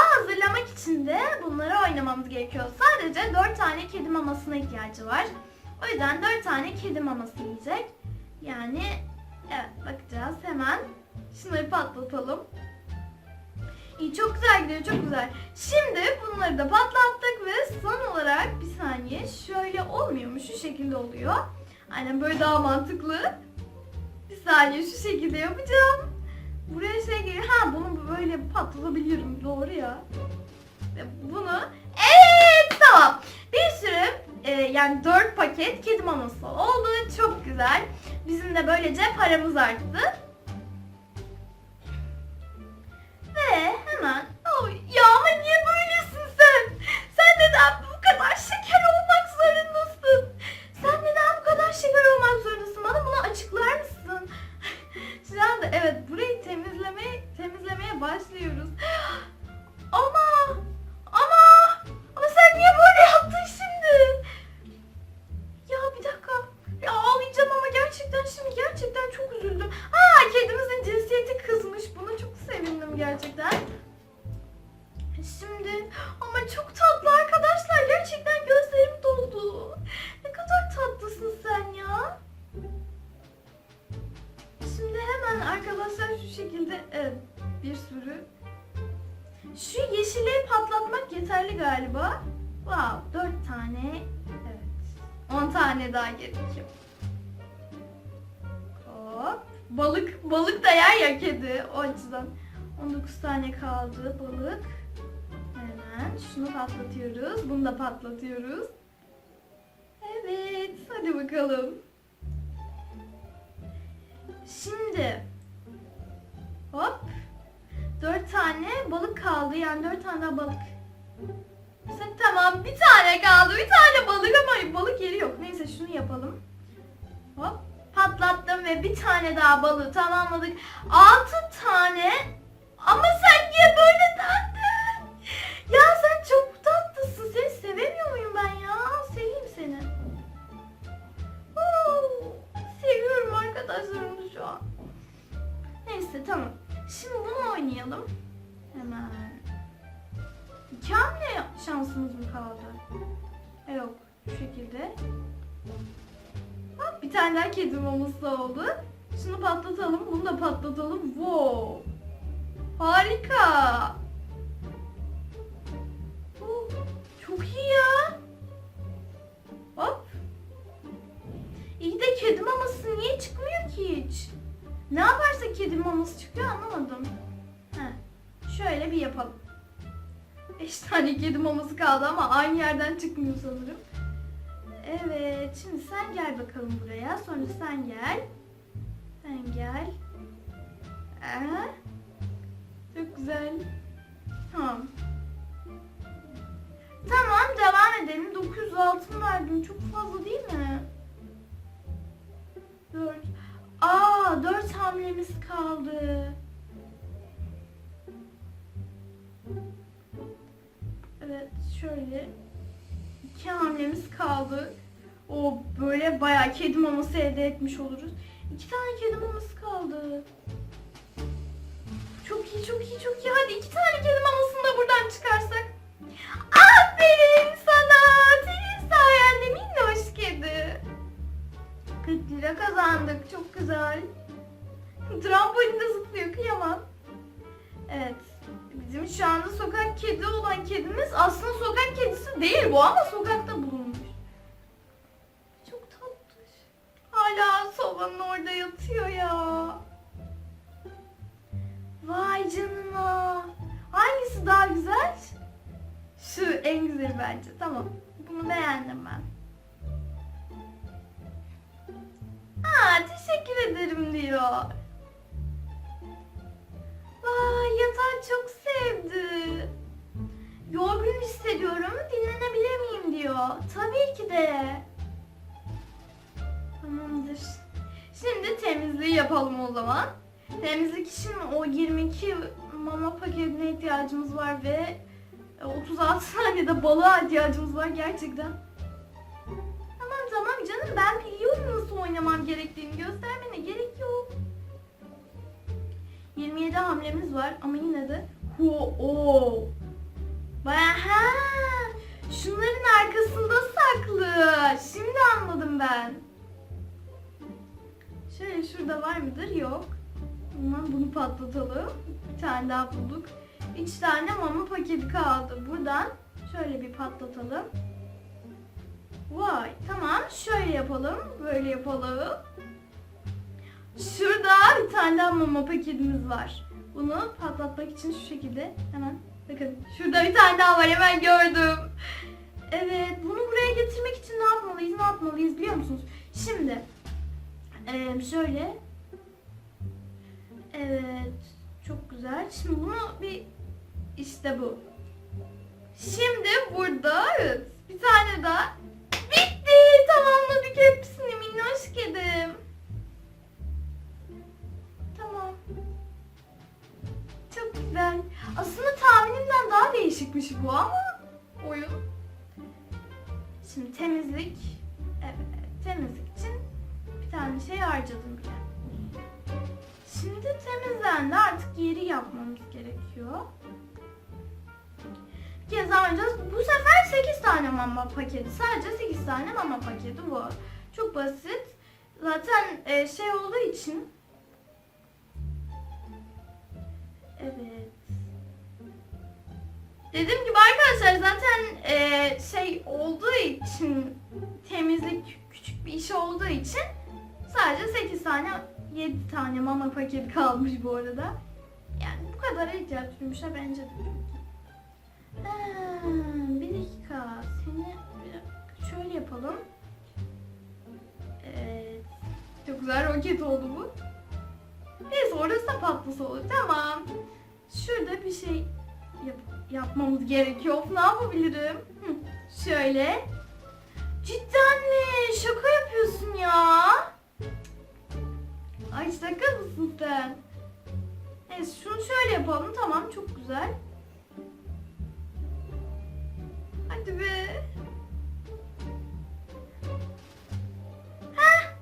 hazırlamak için de bunları oynamamız gerekiyor. Sadece 4 tane kedi mamasına ihtiyacı var. O yüzden 4 tane kedi maması yiyecek. Yani evet bakacağız hemen. Şunları patlatalım. İyi çok güzel gidiyor çok güzel. Şimdi bunları da patlattık ve son olarak bir saniye şöyle olmuyormuş şu şekilde oluyor. Aynen böyle daha mantıklı. Bir saniye şu şekilde yapacağım. Buraya şey geliyor. Ha bunu böyle patlatabilirim. Doğru ya. Bunu evet tamam. Bir sürü e, yani 4 paket kedi maması oldu. Çok güzel. Bizim de böylece paramız arttı. Başlıyoruz. Daha gerekiyor. Hop. Balık, balık da yer ya kedi o açıdan. 19 tane kaldı balık. Hemen şunu patlatıyoruz. Bunu da patlatıyoruz. Evet, hadi bakalım. Şimdi hop 4 tane balık kaldı. Yani 4 tane daha balık. Sen, tamam bir tane kaldı. Bir tane balık ama balık yeri yok. Neyse şunu yapalım. Hop patlattım ve bir tane daha balığı tamamladık. 6 tane. Ama sen niye böyle Şekilde. Bak bir tane daha kedi maması oldu. Şunu patlatalım. Bunu da patlatalım. Wow. Harika. Oh, Çok iyi ya. Hop. İyi de kedi maması niye çıkmıyor ki hiç? Ne yaparsa kedi maması çıkıyor anlamadım. Heh. Şöyle bir yapalım. 5 tane kedi maması kaldı ama aynı yerden çıkmıyor sanırım. Evet, şimdi sen gel bakalım buraya. Sonra sen gel. Sen gel. Ee, çok güzel. Tamam. Tamam, devam edelim. 900 altın verdim. Çok fazla değil mi? 4. Aa, 4 hamlemiz kaldı. Evet, şöyle. iki hamlemiz kaldı. O böyle bayağı kedi maması elde etmiş oluruz. İki tane kedi maması kaldı. Çok iyi, çok iyi, çok iyi. Hadi iki tane kedi mamasını da buradan çıkarsak. Aferin sana. Senin sayende minnoş kedi. 40 lira kazandık. Çok güzel. Trambolinde zıplıyor. Kıyamam. Evet. Bizim şu anda sokak kedi olan kedimiz aslında sokak kedisi değil bu ama sokakta bulunmuş. Hala sobanın orada yatıyor ya. Vay canına. Hangisi daha güzel? Şu en güzeli bence. Tamam. Bunu beğendim ben. Aa, teşekkür ederim diyor. Vay yatağı çok sevdi. Yorgun hissediyorum. Dinlenebilir miyim diyor. Tabii ki de. Tamamdır. Şimdi temizliği yapalım o zaman. Temizlik için o 22 mama paketine ihtiyacımız var ve 36 saniyede balığa ihtiyacımız var gerçekten. Tamam tamam canım ben biliyorum nasıl oynamam gerektiğini göstermene gerek yok. 27 hamlemiz var ama yine de ho o. Baha! Şunların arkasında saklı. Şimdi anladım ben. Şöyle şurada var mıdır? Yok. Zaman bunu patlatalım. Bir tane daha bulduk. Üç tane mama paketi kaldı. Buradan şöyle bir patlatalım. Vay tamam şöyle yapalım. Böyle yapalım. Şurada bir tane daha mama paketimiz var. Bunu patlatmak için şu şekilde hemen bakın şurada bir tane daha var hemen gördüm. Evet bunu buraya getirmek için ne yapmalıyız ne yapmalıyız biliyor musunuz? Şimdi eee, şöyle Evet çok güzel. Şimdi bunu bir işte bu. Şimdi burada evet, bir tane daha şey harcadım bile. Şimdi temizlendi. Artık yeri yapmamız gerekiyor. Bir kez daha oynayacağız. Bu sefer 8 tane mama paketi. Sadece 8 tane mama paketi bu. Çok basit. Zaten e, şey olduğu için Evet. Dediğim gibi arkadaşlar zaten e, şey olduğu için temizlik küçük bir iş olduğu için sadece 8 tane 7 tane mama paketi kalmış bu arada. Yani bu kadar ihtiyaç duymuşa bence de bir dakika seni şöyle yapalım. Evet. Çok güzel roket oldu bu. Neyse orası da patlasa olur. Tamam. Şurada bir şey yap- yapmamız gerekiyor. Ne yapabilirim? Şöyle. Cidden mi? Şaka yapıyorsun ya. Ay şaka mısın sen? Neyse şunu şöyle yapalım. Tamam çok güzel. Hadi be. Heh.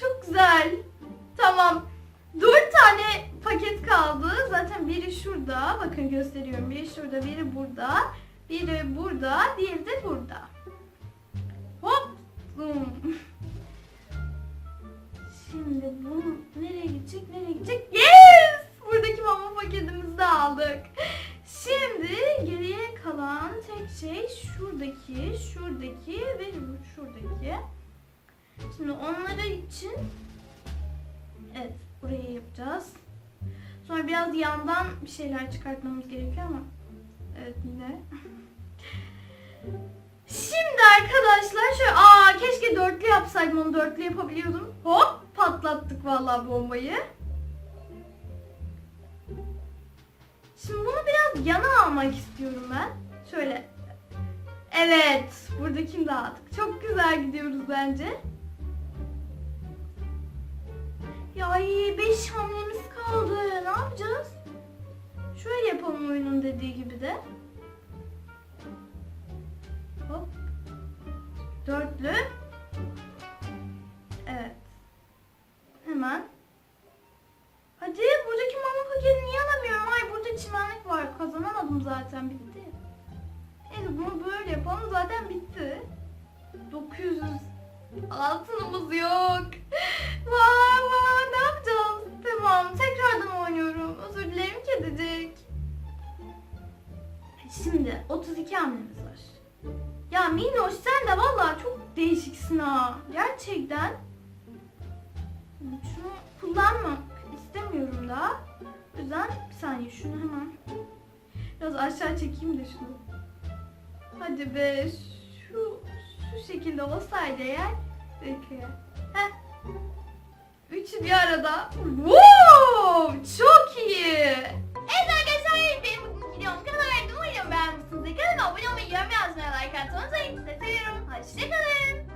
Çok güzel. Tamam. Dört tane paket kaldı. Zaten biri şurada. Bakın gösteriyorum. Biri şurada, biri burada. Biri burada, diğeri de burada. Hop. Şimdi bu nereye gidecek, nereye gidecek? Yes! Buradaki mama paketimizi de aldık. Şimdi geriye kalan tek şey şuradaki, şuradaki ve şuradaki. Şimdi onları için Evet, burayı yapacağız. Sonra biraz yandan bir şeyler çıkartmamız gerekiyor ama evet yine. Şimdi arkadaşlar şöyle aa keşke dörtlü yapsaydım onu dörtlü yapabiliyordum. Hop patlattık vallahi bombayı. Şimdi bunu biraz yana almak istiyorum ben. Şöyle. Evet, buradakini dağıttık. Çok güzel gidiyoruz bence. Ya ay 5 hamlemiz kaldı. Ne yapacağız? Şöyle yapalım oyunun dediği gibi de. Hop. Dörtlü. Hemen. Hadi buradaki mama paketini niye alamıyorum? Ay burada çimenlik var. Kazanamadım zaten. Bitti. Neyse bunu böyle yapalım. Zaten bitti. 900 altınımız yok. Vay vay ne yapacağız? Tamam tekrardan oynuyorum. Özür dilerim kedicik. Şimdi 32 hamlemiz var. Ya Minnoş sen de vallahi çok değişiksin ha. Gerçekten. Şunu kullanmak istemiyorum daha. O yüzden bir saniye şunu hemen biraz aşağı çekeyim de şunu. Hadi be şu şu şekilde olsaydı eğer Peki. Heh. Üçü bir arada. Wow! Çok iyi. Evet arkadaşlar benim bugünkü videom bu kadardı. Umarım beğenmişsinizdir. Kanalıma abone olmayı, yorum yazmayı, like unutmayın. Sizi seviyorum. Hoşçakalın.